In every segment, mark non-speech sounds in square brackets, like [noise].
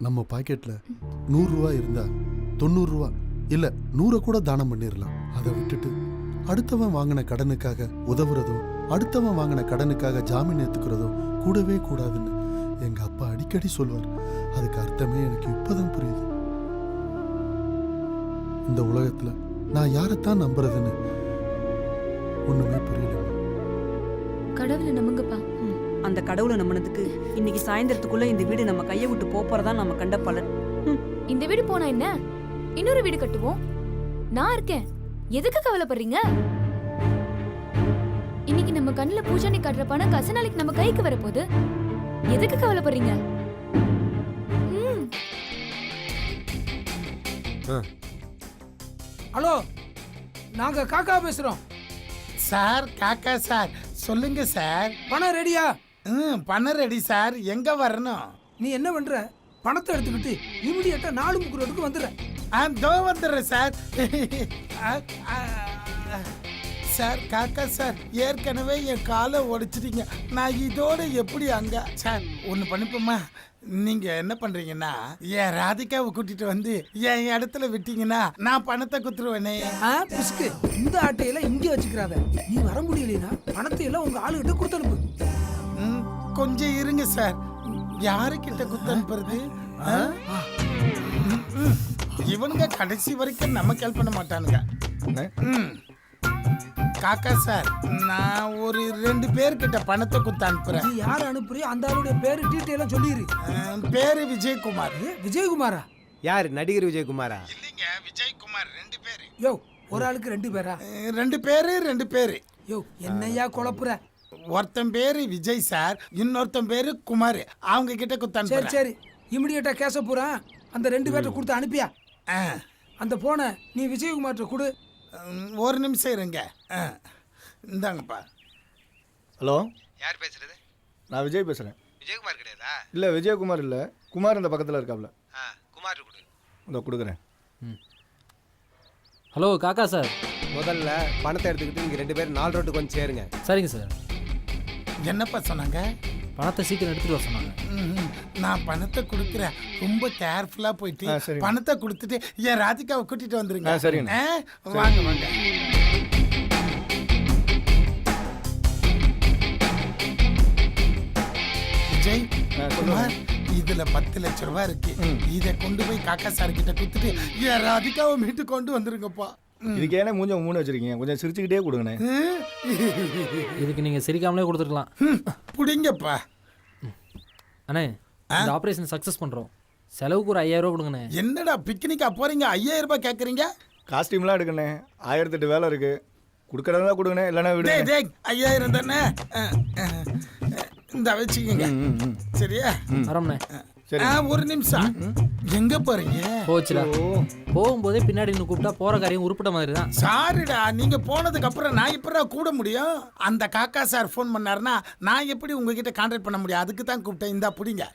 நம்ம பாக்கெட்ல நூறுரூவா இருந்தால் இருந்தா இல்லை நூறை கூட தானம் பண்ணிடலாம் அதை விட்டுட்டு அடுத்தவன் வாங்கின கடனுக்காக உதவுறதோ அடுத்தவன் வாங்கின கடனுக்காக ஜாமீன் ஏத்துக்கிறதோ கூடவே கூடாதுன்னு எங்க அப்பா அடிக்கடி சொல்வார். அதுக்கு அர்த்தமே எனக்கு இப்போதான் புரியுது. இந்த உலகத்தில் நான் யாரைத்தான் நம்புறதுன்னு ஒன்றுமே புரியல கடவுளை நம்புங்கப்பா. அந்த கடவுளை நம்பினதுக்கு இன்னைக்கு சாயந்தரத்துக்குள்ள இந்த வீடு நம்ம கையை விட்டு போறதா நம்ம கண்ட பலன். இந்த வீடு போனா என்ன? இன்னொரு வீடு கட்டுவோம். நான் இருக்கேன். எதுக்கு கவலைப்படுறீங்க? இன்னைக்கு நம்ம கண்ணுல பூஜானி காட்டுற பணம் காசு நாளைக்கு நம்ம கைக்கு வரப்போகுது. எதுக்கு கவலைப்படுறீங்க? ம் ஹலோ நாங்க காக்கா பேசுறோம். சார் காக்கா சார் சொல்லுங்க சார். பணம் ரெடியா? ம் பணம் ரெடி சார். எங்க வரணும்? நீ என்ன பண்ற? பணத்தை எடுத்துக்கிட்டு இமிடியட்டா நாலு முக்கு ரோட்டுக்கு வந்துடுற ஆ தோ வந்துடுறேன் சார். ஆ, ஆ, சார் காக்கா சார் ஏற்கனவே என் காலை உடைச்சிட்டீங்க நான் இதோட எப்படி அங்க? சார் ஒன்று பண்ணிப்போமா நீங்க என்ன பண்றீங்கன்னா என் ராதிகாவை கூட்டிட்டு வந்து என் இடத்துல விட்டீங்கன்னா நான் பணத்தை குத்துருவேனே ஆ பிஸ்கு இந்த ஆட்டையெல்லாம் இங்கே வச்சுக்கிறாத. நீ வர முடியலைனா பணத்தை எல்லாம் உங்க ஆளுகிட்ட கொடுத்து அனுப்பு கொஞ்சம் இருங்க சார். யாருக்கிட்ட குத்து அனுப்புறது. இவனுங்க கடைசி வரைக்கும் நமக்கு ஹெல்ப் பண்ண மாட்டானுங்க. காக்கா சார் நான் ஒரு ரெண்டு பேர்கிட்ட பணத்தை குத்து அனுப்புறேன். நீ யார் அனுப்புறியோ அந்த ஆளுடைய பேரு டீட்டெயிலாக சொல்லிடு பேரு விஜயகுமார். விஜயகுமாரா? யார்? நடிகர் விஜயகுமாரா? இல்லைங்க விஜயகுமார் ரெண்டு பேரு. யோ ஒரு ஆளுக்கு ரெண்டு பேரா? ரெண்டு பேரு ரெண்டு பேரு. யோ என்னையா குழப்புற? ஒருத்தன் பேரு விஜய் சார் இன்னொருத்தன் பேரு குமார். அவங்க கிட்ட குத்து சரி சரி. இமிடியட்டா கேச போறான் அந்த ரெண்டு பேர்ட்ட கொடுத்து அனுப்பியா? ஆ. அந்த போனை நீ விஜயகுமார்ட்ட கொடு. ஒரு நிமிஷம் இருங்க. ஆ. இந்தாங்கப்பா. ஹலோ. யார் பேசுறது? நான் விஜய் பேசுகிறேன் விஜயகுமார் கிடையாதா? இல்லை விஜயகுமார் இல்லை. குமார் இந்த பக்கத்தில் இருக்காப்ல. ஆ குமார் கொடு. இதோ கொடுக்குறேன். ஹலோ காக்கா சார். முதல்ல பணத்தை எடுத்துக்கிட்டு நீங்கள் ரெண்டு பேரும் நாலு ரோட்டுக்கு வந்து சேருங்க. சரிங்க சார். என்னப்பா சொன்னாங்க பணத்தை சீக்கிரம் எடுத்துட்டு வர சொன்னாங்க ம்ஹும். நான் பணத்தை கொடுக்குறேன் ரொம்ப கேர்ஃபுல்லா போயிட்டு ஆ, சரிங்க. பணத்தை கொடுத்துட்டு என் ராதிகாவை கூட்டிட்டு வந்துருங்க ஆ, சரிங்கண்ணா. ஆ, வாங்க வாங்க விஜய் ஆ, சொல்லுங்க. குமார் இதுல பத்து லட்ச ரூபாய் இருக்கு இத கொண்டு போய் காக்கா சார் கிட்ட கொடுத்துட்டு என் ராதிகாவை மீட்டு கொண்டு வந்துருங்கப்பா. இதுக்கு ஏன்னா மூஞ்ச மூணு வச்சிருக்கீங்க? கொஞ்சம் சிரிச்சுக்கிட்டே கொடுங்கண்ணே. இதுக்கு நீங்கள் சிரிக்காமலே கொடுத்துருக்கலாம். புடிங்கப்பா. அண்ணே இந்த ஆப்ரேஷன் சக்ஸஸ் பண்ணுறோம் செலவுக்கு ஒரு ஐயாயிரம் ரூபா கொடுங்கண்ணே. என்னடா பிக்னிக்கா போறீங்க? ஐயாயிரம் ரூபாய் கேக்குறீங்க? காஸ்டியூம்லாம் எடுக்கண்ணே. ஆயிரத்தெட்டு வேலை இருக்கு. கொடுக்கறதா கொடுங்கண்ணே இல்லைன்னா டேய் டேய் ஐயாயிரம் தானே? இந்த வச்சுக்கோங்க. சரியா? வரோம்ண்ணே. சரி ஆ, ஒரு நிமிஷம். எங்க போறீங்க? போச்சுடா. போகும்போதே பின்னாடி நின்று கூப்பிட்டா போகிற காரியம் உருப்பிட்ட மாதிரி தான் சாரிடா நீங்க போனதுக்கு அப்புறம் நான் எப்படா கூட முடியும். அந்த காக்கா சார் ஃபோன் பண்ணாருன்னா நான் எப்படி உங்ககிட்ட கான்டாக்ட் பண்ண முடியும்? அதுக்கு தான் கூப்பிட்டேன். இந்தா புடிங்க.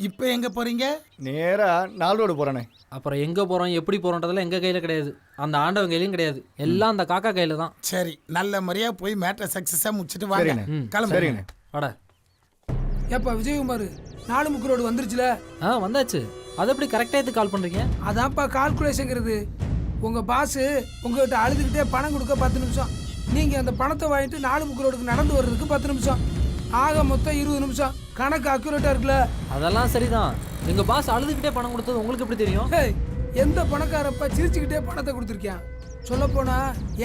இப்போ எங்க போறீங்க? நேராக நாலு ரோடு போகிறேண்ணே அப்புறம் எங்கே போகிறோம் எப்படி போகிறோன்றதெல்லாம் எங்கள் கையில் கிடையாது. அந்த ஆண்டவன் கையிலையும் கிடையாது. எல்லாம் அந்த காக்கா கையில் தான். சரி நல்ல முறையா போய் மேட்டரை சக்சஸா முடிச்சிட்டு வாங்க. சரிண்ணே. கிளம்பு சரிங்கண்ணே வாடா. ஏப்பா விஜயகுமார்? நாலு முக்கு ரோடு வந்துருச்சுல? ஆ வந்தாச்சு. அது எப்படி கரெக்டாக எதுக்கு கால் பண்ணுறீங்க அதான்ப்பா கால்குலேஷங்கிறது உங்க பாஸ் உங்ககிட்ட அழுதுகிட்டே பணம் கொடுக்க பத்து நிமிஷம். நீங்க அந்த பணத்தை வாங்கிட்டு நாலு முக்கு ரோடுக்கு நடந்து வர்றதுக்கு பத்து நிமிஷம். ஆக மொத்தம் இருபது நிமிஷம். கணக்கு அக்யூரேட்டா இருக்குல்ல? அதெல்லாம் சரிதான். எங்கள் பாஸ் அழுதுகிட்டே பணம் கொடுத்தது உங்களுக்கு எப்படி தெரியும்? எந்த பணக்காரப்ப சிரிச்சுக்கிட்டே பணத்தை கொடுத்துருக்கியான் சொல்ல போனா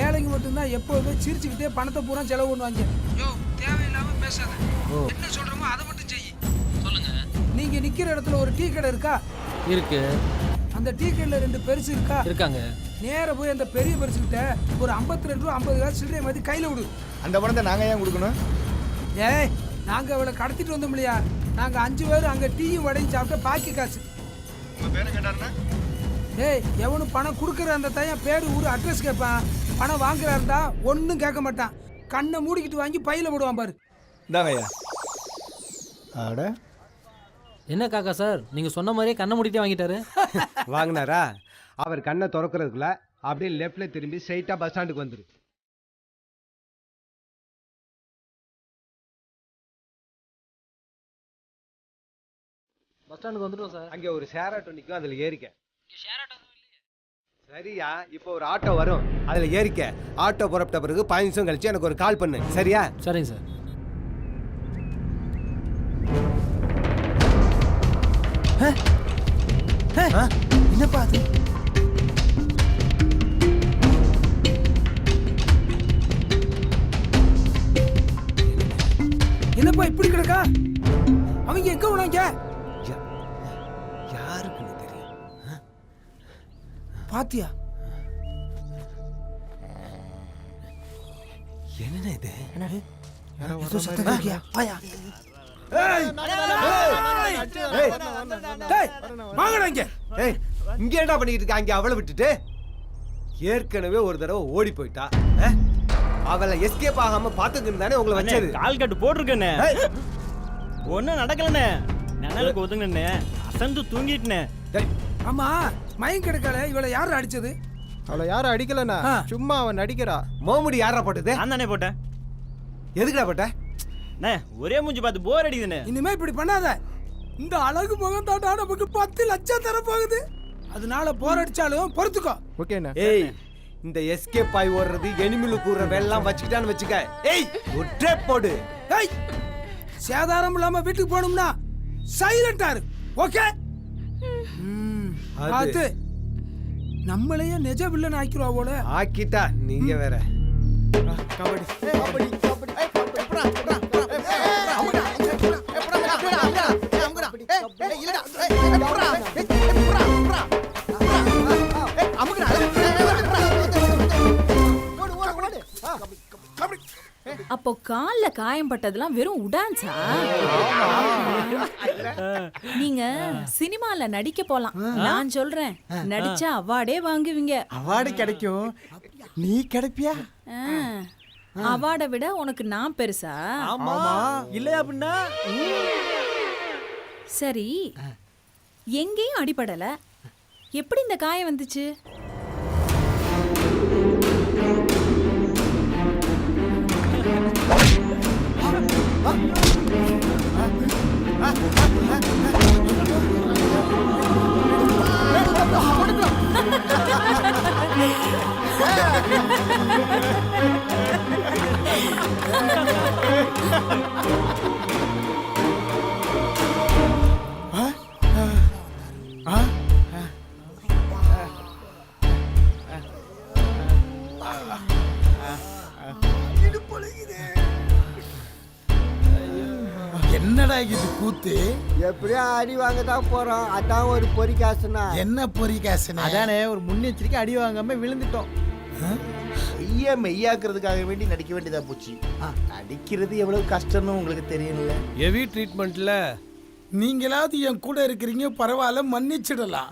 ஏழைங்க மட்டும்தான் எப்போதுமே சிரிச்சுக்கிட்டே பணத்தை பூரா செலவு பண்ணுவாங்க. யோ தேவையில்லாம பேசாத. என்ன சொல்றோமோ அதை மட்டும் நீங்க நிக்கிற இடத்துல ஒரு டீ கடை இருக்கா? இருக்கு. அந்த டீ கடையில ரெண்டு பெருசு இருக்கா? இருக்காங்க. நேரா போய் அந்த பெரிய பெருசுக்கிட்ட ஒரு ஐம்பத்தி ரெண்டு ரூபா ஐம்பது காசு சில்லறை மாதிரி கையில விடு. அந்த பணத்தை நாங்கள் ஏன் கொடுக்கணும்? ஏய் நாங்க அவளை கடத்திட்டு வந்தோம் இல்லையா? நாங்க அஞ்சு பேர் அங்க டீயும் வடையும் சாப்பிட்ட பாக்கி காசு. ஏய் எவனும் பணம் கொடுக்குற அந்த பையன் பேர் ஊர் அட்ரஸ் கேட்பான் பணம் வாங்குறா இருந்தா ஒன்றும் கேட்க மாட்டான். கண்ணை மூடிக்கிட்டு வாங்கி பையில போடுவான் பாரு. இந்தாங்க ஐயா ஆட என்ன காக்கா சார்? நீங்கள் சொன்ன மாதிரியே கண்ணை மூடிட்டே வாங்கிட்டாரு. [laughs] வாங்கினாரா? அவர் கண்ணை திறக்கிறதுக்குள்ள அப்படியே லெஃப்ட்ல திரும்பி ஸ்ட்ரைட்டாக பஸ் ஸ்டாண்டுக்கு வந்துரு. பஸ் ஸ்டாண்டுக்கு வந்துட்டோம் சார். அங்கே ஒரு ஷேர் ஆட்டோ நிற்கும் அதில் ஏறிக்க. சரியா? இப்போ ஒரு ஆட்டோ வரும். அதில் ஏறிக்க. ஆட்டோ புறப்பட்ட பிறகு பதினஞ்சு நிமிஷம் கழிச்சு எனக்கு ஒரு கால் பண்ணு. சரியா? சரிங்க சார். என்னப்பா அது என்னப்பா இப்படி கிடக்கா? அவங்க எங்க உனங்க யாருக்குன்னு தெரியும் பாத்தியா? என்ன இது? ஏதோ இங்க! ஏய்! இங்க என்ன பண்ணிட்டு இருக்க? அங்க அவளை விட்டுட்டு? ஏற்கனவே ஒரு தடவை ஓடி போயிட்டா? அவளை எஸ்கேப் ஆகாம பாத்துக்கிட்டு தானே உங்களை வச்சது. கால் கட்டு போட்டிருக்கேண்ணே. ஏய், ஒன்றும் நடக்கலண்ணே. நிழலுக்கு ஒதுங்கண்ணே அசந்து தூங்கிட்டுண்ணே. டேய், ஆமா மயம் கிடக்கல இவளை யாரு அடிச்சது? அவளை யாரும் அடிக்கலண்ணா. சும்மா அவன் நடிக்கிறா. மோமுடி யாரா போட்டது? நான் தானே போட்டேன். எதுக்குடா போட்ட? அண்ணே ஒரே மூஞ்சி பார்த்து போர் அடிக்குதுண்ணே. இனிமே இப்படி பண்ணாத. இந்த அழகு முகம் தாண்டா நமக்கு பத்து லட்சம் தர போகுது அதனால போர் அடிச்சாலும் பொறுத்துக்கோ. ஓகேண்ணா ஏய் இந்த எஸ்கேப் ஆகி ஓடுறது எனிமிலு கூற வேலைலாம் வச்சுக்கிட்டான்னு வச்சுக்க. ஏய் ஒற்றே போடு. ஏய் சேதாரம் இல்லாம வீட்டுக்கு போகணும்னா சைலண்டா இரு. ஓகே அது. நம்மளையே நிஜ வில்லன் ஆக்கிடுவா போல. ஆக்கிட்டா நீங்க வேற. அப்போ கால்ல காயம் பட்டதெல்லாம் வெறும் உடான்ஸா? நீங்க சினிமால நடிக்க போலாம். நான் சொல்றேன். நடிச்சா அவார்டே வாங்குவீங்க. அவார்டு கிடைக்கும். நீ கிடைப்பியா? ஆ, அவார்டை விட உனக்கு நான் பெருசா? ஆமா. இல்லையா அப்படின்னா சரி எங்கேயும் அடிபடல எப்படி இந்த காயம் வந்துச்சு என்னடா இது கூத்து. எப்படியோ அடி வாங்க தான் போறோம். அதான் ஒரு பொறிக்காசுனா என்ன பொறி காசுனா அதானே ஒரு முன்னெச்சரிக்கை அடி வாங்காம விழுந்துட்டோம். ஐயா மெய்யாக்குறதுக்காக வேண்டி நடிக்க வேண்டியதா போச்சு. நடிக்கிறது எவ்வளவு கஷ்டம்னு உங்களுக்கு தெரியல ஹெவி ட்ரீட்மெண்ட்ல நீங்களாவது என் கூட இருக்கிறீங்க பரவாயில்ல மன்னிச்சிடலாம்.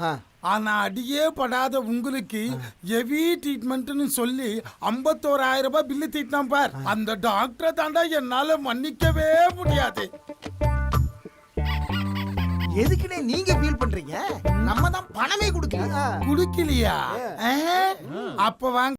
ஆனா அடியே படாத உங்களுக்கு ஹெவி ட்ரீட்மெண்ட்னு சொல்லி ஐம்பத்தோராயிரம் ரூபாய் பில்லு தீட்டினான் பார். அந்த டாக்டரை தாண்டா என்னால மன்னிக்கவே முடியாது. எதுக்குன்னே நீங்க ஃபீல் பண்றீங்க? நம்ம தான் பணமே கொடுக்கல. குடுக்கலையா? அப்ப வாங்க.